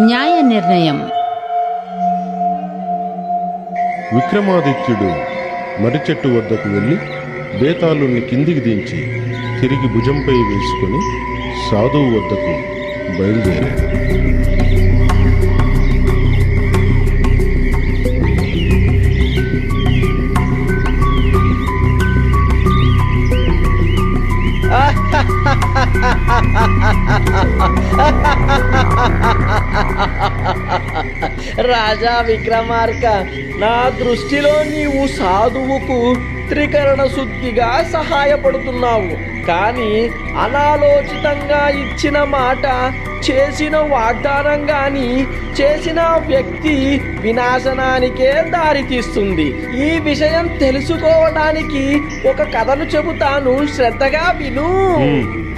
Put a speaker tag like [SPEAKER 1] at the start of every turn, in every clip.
[SPEAKER 1] న్యాయ నిర్ణయం
[SPEAKER 2] విక్రమాదిత్యుడు మర్రి చెట్టు వద్దకు వెళ్ళి బేతాళుణ్ణి కిందికి దించి తిరిగి భుజంపై వేసుకొని సాధువు వద్దకు బయలుదేరాడు.
[SPEAKER 3] రాజా విక్రమార్క నా దృష్టిలో నీవు సాధువుకు చిత్రీకరణ శుద్ధిగా సహాయపడుతున్నావు. కానీ అనాలోచితంగా ఇచ్చిన మాట చేసిన వాగ్దానం గాని చేసిన వ్యక్తి వినాశనానికే దారితీస్తుంది ఈ విషయం తెలుసుకోవడానికి ఒక కథను చెబుతాను. శ్రద్ధగా విను.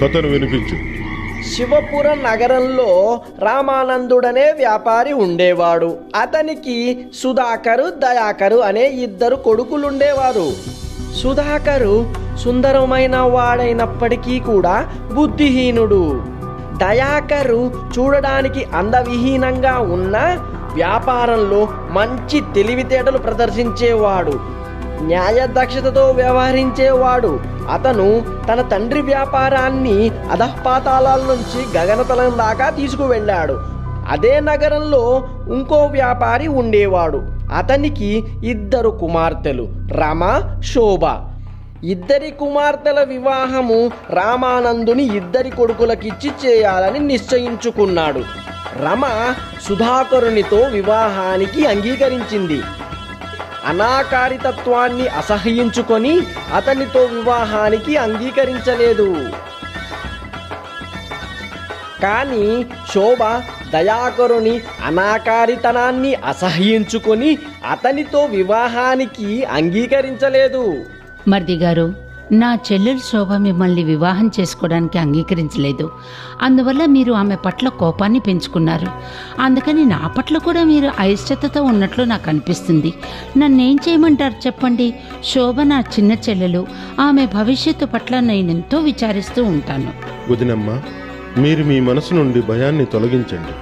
[SPEAKER 2] కథను వినిపించు.
[SPEAKER 3] శివపుర నగరంలో రామానందుడనే వ్యాపారి ఉండేవాడు. అతనికి సుధాకరు దయాకరు అనే ఇద్దరు కొడుకులుండేవారు. సుధాకరు సుందరమైన వాడైనప్పటికీ కూడా బుద్ధిహీనుడు. దయాకరు చూడడానికి అందవిహీనంగా ఉన్న వ్యాపారంలో మంచి తెలివితేటలు ప్రదర్శించేవాడు. న్యాయ దక్షతతో వ్యవహరించేవాడు. అతను తన తండ్రి వ్యాపారాన్ని అధపాతాళాల నుంచి గగనతలం దాకా తీసుకువెళ్ళాడు. అదే నగరంలో ఇంకో వ్యాపారి ఉండేవాడు. అతనికి ఇద్దరు కుమార్తెలు రమ శోభ. ఇద్దరి కుమార్తెల వివాహము రామానందుని ఇద్దరి కొడుకులకిచ్చి చేయాలని నిశ్చయించుకున్నాడు. రమ సుధాకరునితో వివాహానికి అంగీకరించింది. అనాకారితత్వాన్ని అసహ్యించుకొని అతనితో వివాహానికి అంగీకరించలేదు. కానీ శోభ దయాకరుని అనాకారితనాన్ని అసహ్యించుకొని అతనితో వివాహానికి అంగీకరించలేదు.
[SPEAKER 1] మర్ది గారు నా చెల్లెలు శోభ మిమ్మల్ని వివాహం చేసుకోవడానికి అంగీకరించలేదు. అందువల్ల మీరు ఆమె పట్ల కోపాన్ని పెంచుకున్నారు. అందుకని నా పట్ల కూడా మీరు అయిష్టతతో ఉన్నట్లు నాకు అనిపిస్తుంది. నన్నేం చేయమంటారు చెప్పండి? శోభ నా చిన్న చెల్లెలు. ఆమె భవిష్యత్తు పట్ల నేను ఎంతో విచారిస్తూ ఉంటాను.
[SPEAKER 2] వదినమ్మ మీరు మీ మనసు నుండి భయాన్ని తొలగించండి.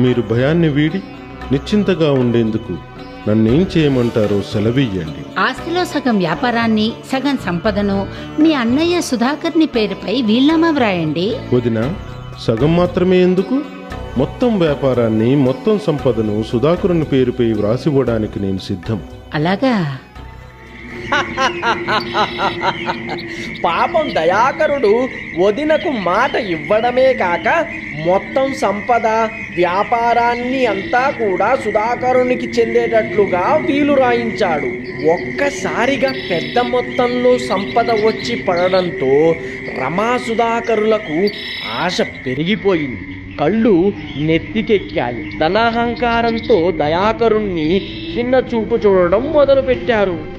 [SPEAKER 2] మీరు భయాన్ని వీడి నిశ్చింతగా ఉండేందుకు నన్నేం చేయమంటారో సెలవియ్యండి.
[SPEAKER 1] ఆస్తిలో సగం వ్యాపారాన్ని సగం సంపదను మీ అన్నయ్య సుధాకర్ని పేరుపై వీల్నామా వ్రాయండి.
[SPEAKER 2] వదిన సగం మాత్రమే ఎందుకు? మొత్తం వ్యాపారాన్ని మొత్తం సంపదను సుధాకరుని పేరుపై వ్రాసివ్వడానికి నేను సిద్ధం.
[SPEAKER 1] అలాగా?
[SPEAKER 3] పాపం దయాకరుడు వదినకు మాట ఇవ్వడమే కాక మొత్తం సంపద వ్యాపారాన్ని అంతా కూడా సుధాకరునికి చెందేటట్లుగా వీలు రాయించాడు. ఒక్కసారిగా పెద్ద మొత్తంలో సంపద వచ్చి పడడంతో రమా సుధాకరులకు ఆశ పెరిగిపోయింది. కళ్ళు నెత్తికెక్కాయి. ధనాహంకారంతో దయాకరుణ్ణి చిన్న చూపు చూడడం మొదలుపెట్టారు.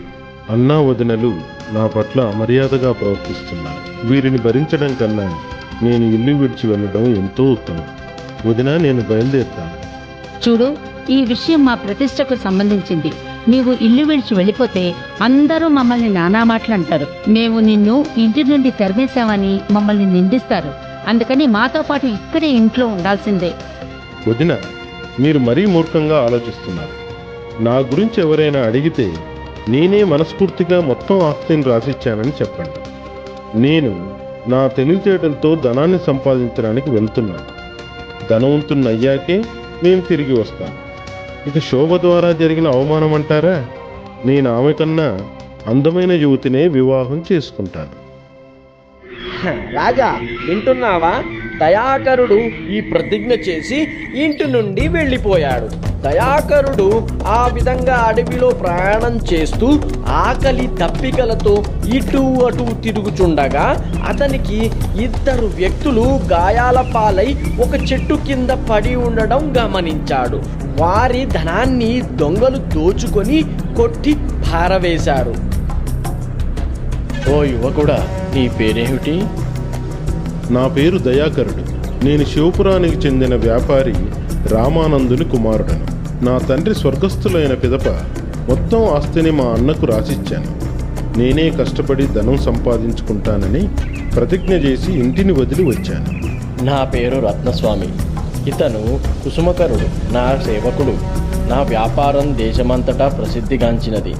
[SPEAKER 2] అన్నా వదినలు నా పట్ల అమర్యాదగా ప్రవర్తిస్తున్నారు వీరిని భరించడం కన్నా నేను ఇల్లు విడిచి వెళ్ళడం ఎంతో ఉత్తమం. వదిన నేను బయలుదేరుతాను.
[SPEAKER 1] చూడు ఈ విషయం మా ప్రతిష్టకు సంబంధించింది. నీవు ఇల్లు విడిచి వెళ్ళిపోతే అందరూ మమ్మల్ని నానా మాటలు అంటారు మేము నిన్ను ఇంటి నుండి తరిమేశామని మమ్మల్ని నిందిస్తారు. అందుకని మాతో పాటు ఇక్కడే ఇంట్లో ఉండాల్సిందే.
[SPEAKER 2] వదిన మీరు మరీ మూర్ఖంగా ఆలోచిస్తున్నారు. నా గురించి ఎవరైనా అడిగితే నేనే మనస్ఫూర్తిగా మొత్తం ఆస్తిని రాసిచ్చానని చెప్పండి. నేను నా తెలివితేటలతో ధనాన్ని సంపాదించడానికి వెళ్తున్నాను. ధనవంతుని అయ్యాకే నేను తిరిగి వస్తాను. ఇక శోభ ద్వారా జరిగిన అవమానం అంటారా? నేను ఆమె కన్నా అందమైన యువతినే వివాహం చేసుకుంటాను.
[SPEAKER 3] రాజా వింటున్నావా? దయాకరుడు ఈ ప్రతిజ్ఞ చేసి ఇంటి నుండి వెళ్ళిపోయాడు. దయాకరుడు ఆ విధంగా అడవిలో ప్రయాణం చేస్తూ ఆకలి తప్పికలతో ఇటు అటు తిరుగుచుండగా అతనికి ఇద్దరు వ్యక్తులు గాయాల పాలై ఒక చెట్టు కింద పడి ఉండడం గమనించాడు. వారి ధనాన్ని దొంగలు దోచుకొని కొట్టి పారవేశారు ఓ యువకుడా నీ పేరేమిటి?
[SPEAKER 2] నా పేరు దయాకరుడు. నేను శివపురానికి చెందిన వ్యాపారి రామానందుని కుమారుడను. నా తండ్రి స్వర్గస్థులైన పిదప మొత్తం ఆస్తిని మా అన్నకు రాసిచ్చాను. నేనే కష్టపడి ధనం సంపాదించుకుంటానని ప్రతిజ్ఞ చేసి ఇంటిని వదిలి వచ్చాను.
[SPEAKER 3] నా పేరు రత్నస్వామి. ఇతను కుసుమకరుడు నా సేవకుడు. నా వ్యాపారం దేశమంతటా ప్రసిద్ధిగాంచినది.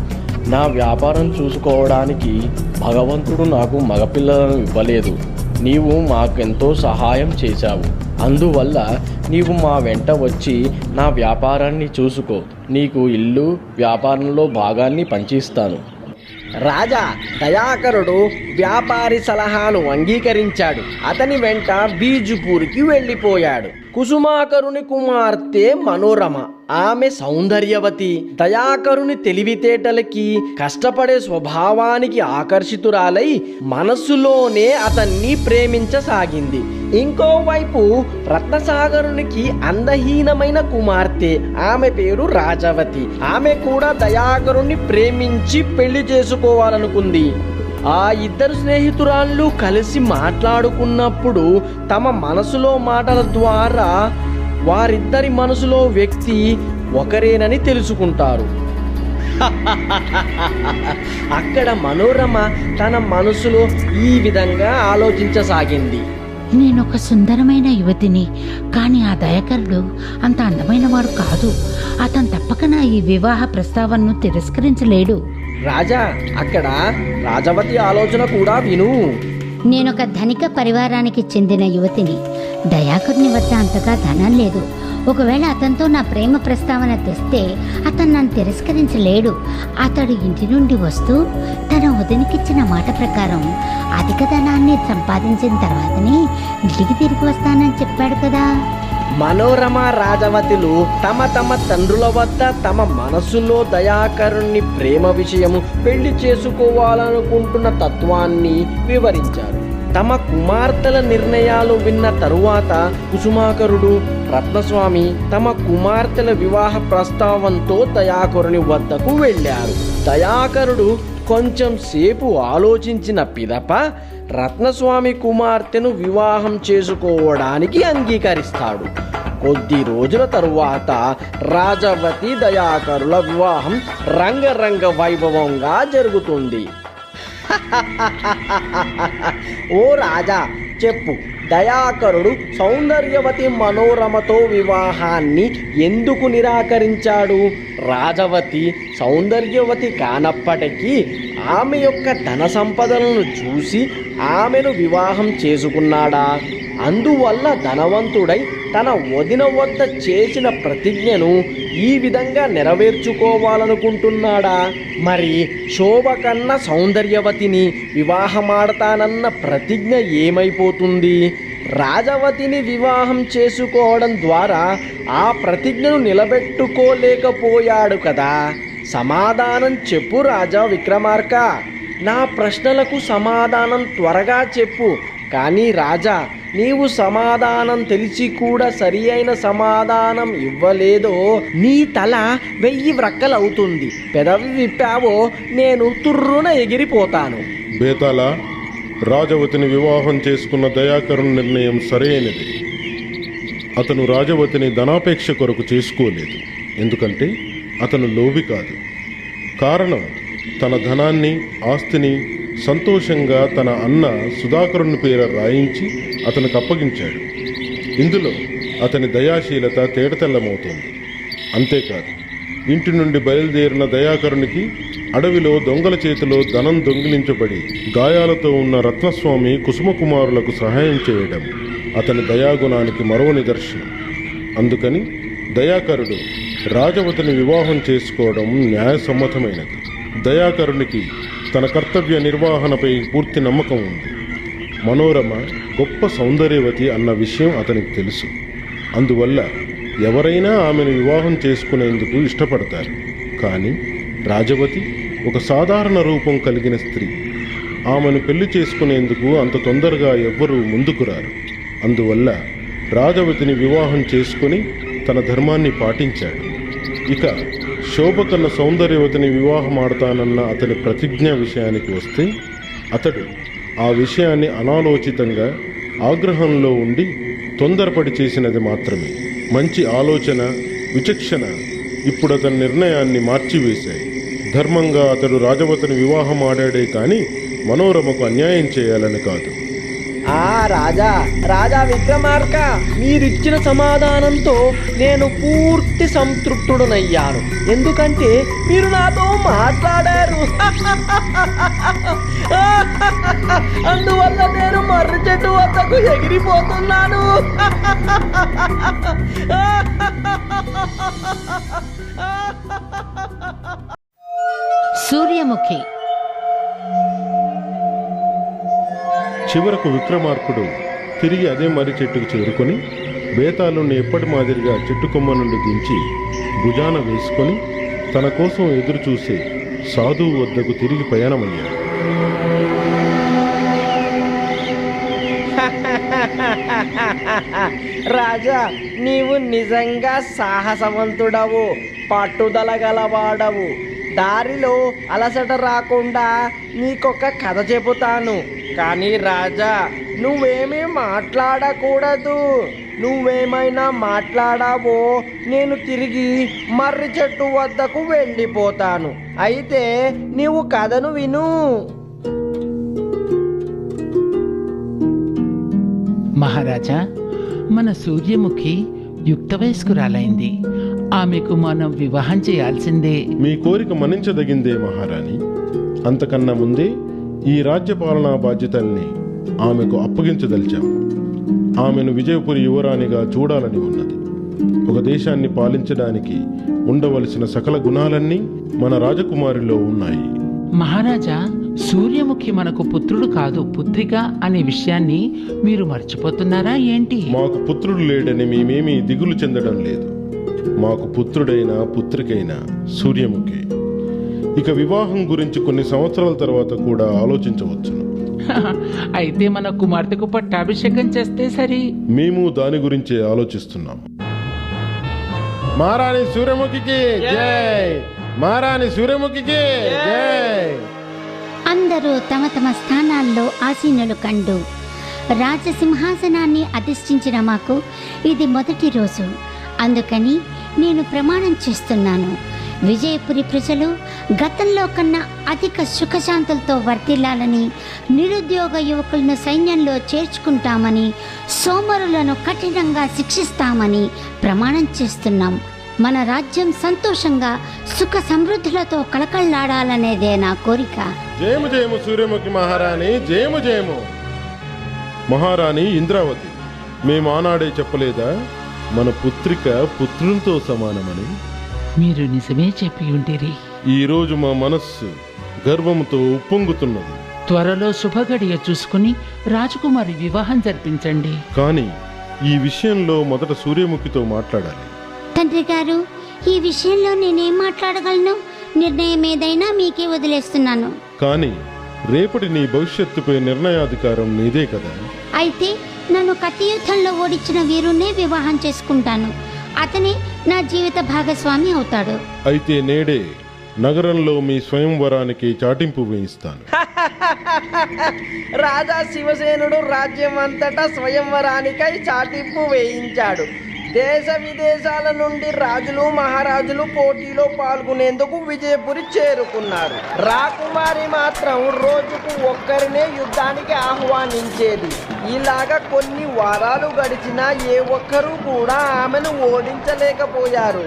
[SPEAKER 3] నా వ్యాపారం చూసుకోవడానికి భగవంతుడు నాకు మగపిల్లలను ఇవ్వలేదు. నీవు మాకెంతో సహాయం చేశావు. అందువల్ల నీవు మా వెంట వచ్చి నా వ్యాపారాన్ని చూసుకో. నీకు ఇల్లు వ్యాపారంలో భాగాన్ని పంచిస్తాను. రాజా దయాకరుడు వ్యాపారి సలహాను అంగీకరించాడు. అతని వెంట బీజుపూర్కి వెళ్ళిపోయాడు. కుసుమాకరుని కుమార్తె మనోరమ. ఆమె సౌందర్యవతి. దయాకరుని తెలివితేటలకి కష్టపడే స్వభావానికి ఆకర్షితురాలై మనస్సులోనే అతన్ని ప్రేమించసాగింది. ఇంకోవైపు రత్నసాగరునికి అందహీనమైన కుమార్తె. ఆమె పేరు రాజవతి. ఆమె కూడా దయాకరుణ్ణి ప్రేమించి పెళ్ళి చేసుకోవాలనుకుంది. ఆ ఇద్దరు స్నేహితురాళ్ళు కలిసి మాట్లాడుకున్నప్పుడు తమ మనసులో మాటల ద్వారా వారిద్దరి మనసులో వ్యక్తి ఒకరేనని తెలుసుకుంటారు. అక్కడ మనోరమ తన మనసులో ఈ విధంగా ఆలోచించసాగింది.
[SPEAKER 1] నేనొక సుందరమైన యువతిని కానీ ఆ దయాకరుడు అంత అందమైన వాడు కాదు. అతను తప్పక నా ఈ వివాహ ప్రస్తావనను తిరస్కరించలేడు.
[SPEAKER 3] రాజా అక్కడ రాజవతి ఆలోచన కూడా విను.
[SPEAKER 4] నేనొక ధనిక పరివారానికి చెందిన యువతిని దయాకరుని వద్ద అంతగా ధనం లేదు. ఒకవేళ అతనితో నా ప్రేమ ప్రస్తావన తెస్తే అతను నన్ను తిరస్కరించలేడు. అతడు ఇంటి నుండి వస్తూ తన మాట ప్రకారం అధిక ధనాన్ని సంపాదించిన తర్వాతనే ఇంటికి తిరిగి వస్తానని చెప్పాడు కదా.
[SPEAKER 3] మనోరమ రాజవతులు తమ తమ తండ్రుల వద్ద తమ మనసులో దయాకరుణ్ణి ప్రేమ విషయము పెళ్ళి చేసుకోవాలనుకుంటున్న తత్వాన్ని వివరించారు. తమ కుమార్తెల నిర్ణయాలు విన్న తరువాత కుసుమాకరుడు రత్నస్వామి తమ కుమార్తెల వివాహ ప్రస్తావంతో దయాకరుని వద్దకు వెళ్ళారు. దయాకరుడు కొంచెం సేపు ఆలోచించిన పిదప రత్నస్వామి కుమార్తెను వివాహం చేసుకోవడానికి అంగీకరిస్తాడు. కొద్ది రోజుల తరువాత రాజవతి దయాకరుల వివాహం రంగరంగ వైభవంగా జరుగుతుంది. ఓ రాజా చెప్పు. దయాకరుడు సౌందర్యవతి మనోరమతో వివాహాన్ని ఎందుకు నిరాకరించాడు? రాజవతి సౌందర్యవతి కానప్పటికీ ఆమె యొక్క ధన సంపదలను చూసి ఆమెను వివాహం చేసుకున్నాడా? అందువల్ల ధనవంతుడై తన వదిన వద్ద చేసిన ప్రతిజ్ఞను ఈ విధంగా నెరవేర్చుకోవాలనుకుంటున్నాడా? మరి శోభ కన్న సౌందర్యవతిని వివాహమాడతానన్న ప్రతిజ్ఞ ఏమైపోతుంది? రాజవతిని వివాహం చేసుకోవడం ద్వారా ఆ ప్రతిజ్ఞను నిలబెట్టుకోలేకపోయాడు కదా. సమాధానం చెప్పు రాజా విక్రమార్క. నా ప్రశ్నలకు సమాధానం త్వరగా చెప్పు. కానీ రాజా నీవు సమాధానం తెలిసి కూడా సరి అయిన సమాధానం ఇవ్వలేదో నీ తల వెయ్యి వ్రక్కలవుతుంది. పెదవి విప్పావో నేను తుర్రున ఎగిరిపోతాను.
[SPEAKER 2] బేతాల రాజవతిని వివాహం చేసుకున్న దయాకరుని నిర్ణయం సరైనది. అతను రాజవతిని ధనాపేక్ష కొరకు చేసుకోలేదు. ఎందుకంటే అతను లోబి కాదు. కారణం తన ధనాన్ని ఆస్తిని సంతోషంగా తన అన్న సుధాకరుని పేర రాయించి అతనికి అప్పగించాడు. ఇందులో అతని దయాశీలత తేడతెల్లమవుతుంది అంతేకాదు ఇంటి నుండి బయలుదేరిన దయాకరునికి అడవిలో దొంగల చేతిలో ధనం దొంగిలించబడి గాయాలతో ఉన్న రత్నస్వామి కుసుమకుమారులకు సహాయం చేయడం అతని దయాగుణానికి మరో నిదర్శనం. అందుకని దయాకరుడు రాజవతిని వివాహం చేసుకోవడం న్యాయసమ్మతమైనది. దయాకరునికి తన కర్తవ్య నిర్వహణపై పూర్తి నమ్మకం ఉంది. మనోరమ గొప్ప సౌందర్యవతి అన్న విషయం అతనికి తెలుసు. అందువల్ల ఎవరైనా ఆమెను వివాహం చేసుకునేందుకు ఇష్టపడతారు. కానీ రాజవతి ఒక సాధారణ రూపం కలిగిన స్త్రీ. ఆమెను పెళ్ళి చేసుకునేందుకు అంత తొందరగా ఎవ్వరూ ముందుకు రారు. అందువల్ల రాజవతిని వివాహం చేసుకుని తన ధర్మాన్ని పాటించాడు. ఇక శోభ కన్న సౌందర్యవతిని వివాహం ఆడతానన్న అతని ప్రతిజ్ఞ విషయానికి వస్తే అతడు ఆ విషయాన్ని అనాలోచితంగా ఆగ్రహంలో ఉండి తొందరపడి చేసినది మాత్రమే. మంచి ఆలోచన విచక్షణ ఇప్పుడు అతని నిర్ణయాన్ని మార్చివేశాయి. ధర్మంగా అతడు రాజవతిని వివాహం ఆడాడే కానీ మనోరమకు అన్యాయం చేయాలని కాదు.
[SPEAKER 5] ఆ రాజా రాజా విక్రమార్క మీరిచ్చిన సమాధానంతో నేను పూర్తి సంతృప్తుడనయ్యాను. ఎందుకంటే మీరు నాతో మాట్లాడారు. అందువల్ల నేను మర్రి చెట్టు వద్దకు ఎగిరిపోతున్నాను.
[SPEAKER 6] సూర్యముఖి
[SPEAKER 2] చివరకు విక్రమార్కుడు తిరిగి అదే మర్రి చెట్టుకు చేరుకొని బేతాళుణ్ణి ఎప్పటి మాదిరిగా చెట్టు కొమ్మ నుండి దించి భుజాన వేసుకొని తన కోసం ఎదురు చూసే సాధువు వద్దకు తిరిగి ప్రయాణమయ్యాడు.
[SPEAKER 5] రాజా నీవు నిజంగా సాహసవంతుడవు పట్టుదల గలవాడవు. దారిలో అలసట రాకుండా నీకొక కథ చెబుతాను. కానీ రాజా నువ్వేమీ మాట్లాడకూడదు. నువ్వేమైనా మాట్లాడావో నేను తిరిగి మర్రి చెట్టు వద్దకు వెళ్ళిపోతాను. అయితే నీవు కథను విను.
[SPEAKER 1] మహారాజా మన సూర్యముఖి యుక్త వయస్కురాలైంది ఆమెకు మనం వివాహం చేయాల్సిందే.
[SPEAKER 2] మీ కోరిక మన్నించదగిందే మహారాణి. అంతకన్నా ముందే ఈ రాజ్యపాలనా బాధ్యతల్ని ఆమెకు అప్పగించదలిచాం. ఆమెను విజయపురి యువరాణిగా చూడాలని ఉన్నది. ఒక దేశాన్ని పాలించడానికి ఉండవలసిన సకల గుణాలన్నీ మన రాజకుమారిలో ఉన్నాయి.
[SPEAKER 1] మహారాజా సూర్యముఖి మనకు పుత్రుడు కాదు పుత్రిక అనే విషయాన్ని మీరు మర్చిపోతున్నారా ఏంటి?
[SPEAKER 2] మాకు పుత్రుడు లేడని మేమేమీ దిగులు చెందడం లేదు. మాకు పుత్రుడైన పుత్రికైన సూర్యముఖి ఇక వివాహం గురించి కొన్ని సంవత్సరాల తర్వాత కూడా ఆలోచించవచ్చును.
[SPEAKER 1] అయితే మన కుమార్తెకు పట్టాభిషేకం చేస్తే సరి.
[SPEAKER 2] మేము దాని గురించే ఆలోచిస్తున్నాం మారాణి సూర్యముఖికి జై! మారాణి సూర్యముఖికి జై!
[SPEAKER 4] అందరూ తమ తమ స్థానాల్లో ఆసీనులు కండు. రాజసింహాసనాన్ని అధిష్ఠించిన మాకు ఇది మొదటి రోజు. అందుకని నేను ప్రమాణం చేస్తున్నాను. విజయపురి ప్రజలు గతంలో కన్నా అధిక సుఖశాంతులతో వర్తిల్లాలని నిరుద్యోగ యువకులను సైన్యంలో చేర్చుకుంటామని సోమరులను కఠినంగా శిక్షిస్తామని ప్రమాణం చేస్తున్నాం. మన రాజ్యం సంతోషంగా సుఖ సమృద్ధులతో కళకళలాడాలనేదే నా కోరిక.
[SPEAKER 2] జయము జయము సూర్యముఖి మహారాణి జయము జయము. మహారాణి ఇంద్రావతి మేము ఆనాడే చెప్పలేదా? మన పుత్రిక పుత్రునితో సమానమని
[SPEAKER 1] మీరు నిజమే చెప్పి ఉంటిరి
[SPEAKER 2] ఈ రోజు మా మనస్సు గర్వముతో ఉప్పొంగుతున్నది.
[SPEAKER 1] త్వరలో శుభగడియ చూసుకుని రాజకుమారి వివాహం జరిపించండి.
[SPEAKER 2] కానీ ఈ విషయంలో మొదట సూర్యముఖితో మాట్లాడాలి.
[SPEAKER 4] తండ్రి గారు ఈ విషయంలో నేనేం మాట్లాడగలను? నిర్ణయం ఏదైనా మీకే వదిలేస్తున్నాను.
[SPEAKER 2] కానీ రేపటి నీ భవిష్యత్తుపై నిర్ణయాధికారం నీదే కదా?
[SPEAKER 4] అయితే నన్ను కత్తి యుద్ధంలో ఓడించిన వీరుణ్ణే వివాహం చేసుకుంటాను. అతనే నా జీవిత భాగస్వామి అవుతాడు.
[SPEAKER 2] అయితే నేడే నగరంలో మీ స్వయంవరానికి చాటింపు వేయిస్తాను.
[SPEAKER 5] రాజా శివసేనుడు రాజ్యం అంతటా స్వయంవరానికై చాటింపు వేయించాడు. దేశ విదేశాల నుండి రాజులు మహారాజులు పోటీలో పాల్గొనేందుకు విజయపురి చేరుకున్నారు. రాకుమారి మాత్రం రోజుకు ఒక్కరినే యుద్ధానికి ఆహ్వానించేది. ఇలాగా కొన్ని వారాలు గడిచినా ఏ ఒక్కరూ కూడా ఆమెను ఓడించలేకపోయారు.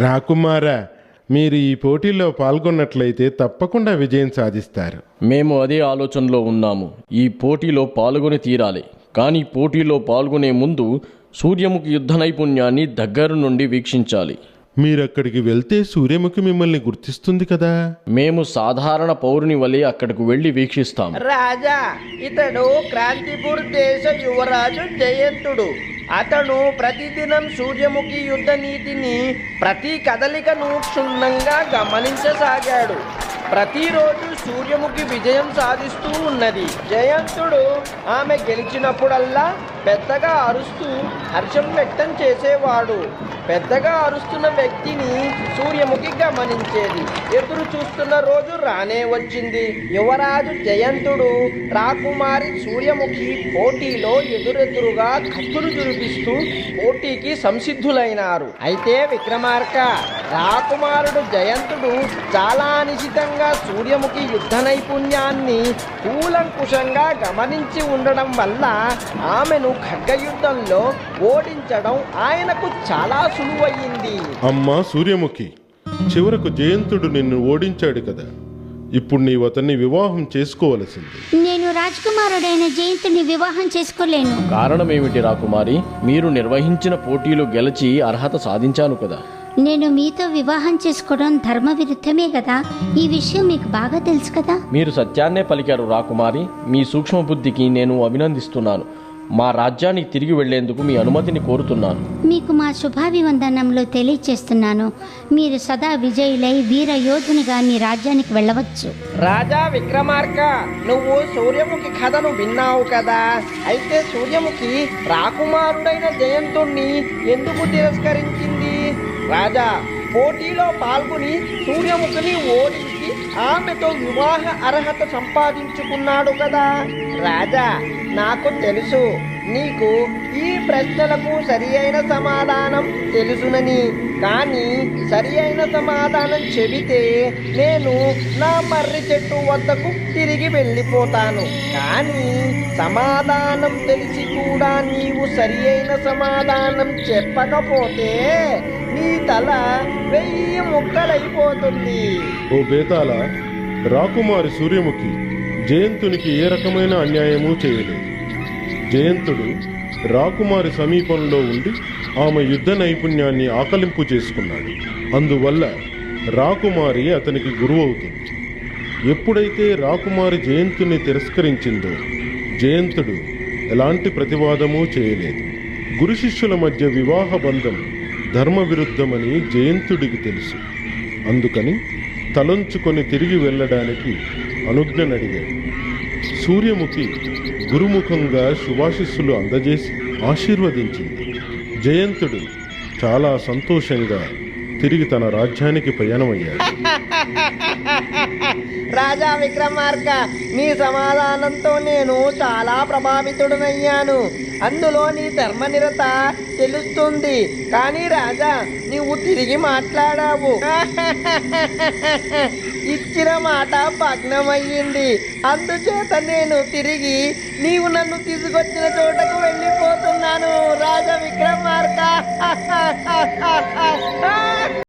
[SPEAKER 2] రాకుమారా మీరు ఈ పోటీలో పాల్గొన్నట్లయితే తప్పకుండా విజయం సాధిస్తారు.
[SPEAKER 7] మేము అదే ఆలోచనలో ఉన్నాము. ఈ పోటీలో పాల్గొని తీరాలి. కానీ పోటీలో పాల్గొనే ముందు సూర్యముఖి యుద్ధ నైపుణ్యాన్ని దగ్గర నుండి వీక్షించాలి.
[SPEAKER 2] మీరక్కడికి వెళ్తే సూర్యముఖి మిమ్మల్ని గుర్తిస్తుంది కదా?
[SPEAKER 7] మేము సాధారణ పౌరుని వలె అక్కడకు వెళ్ళి వీక్షిస్తాం
[SPEAKER 5] రాజా ఇతడు క్రాంతిపూర్ దేశ యువరాజు జయంతుడు. అతడు ప్రతిదినం సూర్యముఖి యుద్ధ నీతిని ప్రతి కదలికను క్షుణ్ణంగా గమనించసాగాడు. ప్రతిరోజు సూర్యముఖి విజయం సాధిస్తూ ఉన్నది. జయంతుడు ఆమె గెలిచినప్పుడల్లా పెద్దగా అరుస్తూ హర్షం వ్యక్తం చేసేవాడు. పెద్దగా అరుస్తున్న వ్యక్తిని సూర్యముఖి గమనించేది. ఎదురు చూస్తున్న రోజు రానే వచ్చింది. యువరాజు జయంతుడు రాకుమారి సూర్యముఖి పోటీలో ఎదురెదురుగా కత్తులు చురిపిస్తూ పోటీకి సంసిద్ధులైనారు. అయితే విక్రమార్క రాకుమారుడు జయంతుడు చాలా నిశితంగా సూర్యముఖి యుద్ధ నైపుణ్యాన్ని కూలంకుషంగా గమనించి ఉండడం వల్ల ఆమెను ఖడ్గయుద్ధంలో ఓడించడం ఆయనకు చాలా సులువయ్యింది
[SPEAKER 2] అమ్మా సూర్యముఖి చివరకు జయంతుడు నిన్ను ఓడించాడు కదా. ఇప్పుడు నీవు అతన్ని వివాహం చేసుకోవలసింది.
[SPEAKER 4] నేను రాజకుమారుడైన జయంతుని వివాహం చేసుకోలేను.
[SPEAKER 7] కారణం ఏమిటి రాకుమారి? మీరు నిర్వహించిన పోటీలు గెలిచి అర్హత సాధించాను కదా.
[SPEAKER 4] నేను మీతో వివాహం చేసుకోవడం ధర్మ విరుద్ధమే కదా. ఈ విషయం మీకు బాగా తెలుసు కదా.
[SPEAKER 7] మీరు సత్యాన్నే పలికారు రాకుమారి. మీ సూక్ష్మ బుద్ధికి నేను అభినందిస్తున్నాను. మా రాజ్యానికి తిరిగి వెళ్ళేందుకు మీ అనుమతిని కోరుతున్నాను.
[SPEAKER 4] మీకు మా శుభాభివందనంలో తెలియచేస్తున్నాను. మీరు సదా విజయులై వీర యోధునిగా మీ రాజ్యానికి వెళ్ళవచ్చు.
[SPEAKER 5] రాజా విక్రమార్క నువ్వు సూర్యముఖి కథను విన్నావు కదా. అయితే సూర్యముఖి రాకుమారుడైన జయంతుణ్ణి ఎందుకు తిరస్కరించింది? రాజా పోటీలో పాల్గొని సూర్యముఖిని ఓడించి. ఆమెతో వివాహ అర్హత సంపాదించుకున్నాడు కదా. రాజా నాకు తెలుసు. నీకు ఈ ప్రశ్నలకు సరి అయిన సమాధానం తెలుసునని. కానీ సరి అయిన సమాధానం చెబితే నేను నా మర్రి చెట్టు వద్దకు తిరిగి వెళ్ళిపోతాను. కానీ సమాధానం తెలిసి కూడా నీవు సరి అయిన సమాధానం చెప్పకపోతే నీ తల వెయ్యి ముక్కలైపోతుంది.
[SPEAKER 2] ఓ బేతాల రాకుమారి సూర్యముఖి జయంతునికి ఏ రకమైన అన్యాయము చేయలేదు. జయంతుడు రాకుమారి సమీపంలో ఉండి ఆమె యుద్ధ నైపుణ్యాన్ని ఆకలింపు చేసుకున్నాడు. అందువల్ల రాకుమారి అతనికి గురువవుతుంది. ఎప్పుడైతే రాకుమారి జయంతుని తిరస్కరించిందో జయంతుడు ఎలాంటి ప్రతివాదమూ చేయలేదు. గురు శిష్యుల మధ్య వివాహ బంధం ధర్మ విరుద్ధమని జయంతుడికి తెలుసు. అందుకని తలొంచుకొని తిరిగి వెళ్ళడానికి అనుజ్ఞనడిగాడు. సూర్యముఖి గురుముఖంగా శుభాశిస్సులు అందజేసి ఆశీర్వదించింది. జయంతుడు చాలా సంతోషంగా తిరిగి తన రాజ్యానికి ప్రయాణమయ్యాడు.
[SPEAKER 5] రాజా విక్రమార్క నీ సమాధానంతో నేను చాలా ప్రభావితుడనయ్యాను. అందులో నీ ధర్మనిరత తెలుస్తుంది. కానీ రాజా నీవు తిరిగి మాట్లాడావు. ఇచ్చిన మాట భగ్నమయ్యింది అందుచేత నేను తిరిగి నీవు నన్ను తీసుకొచ్చిన చోటకు వెళ్ళిపోతున్నాను. రాజా విక్రమార్క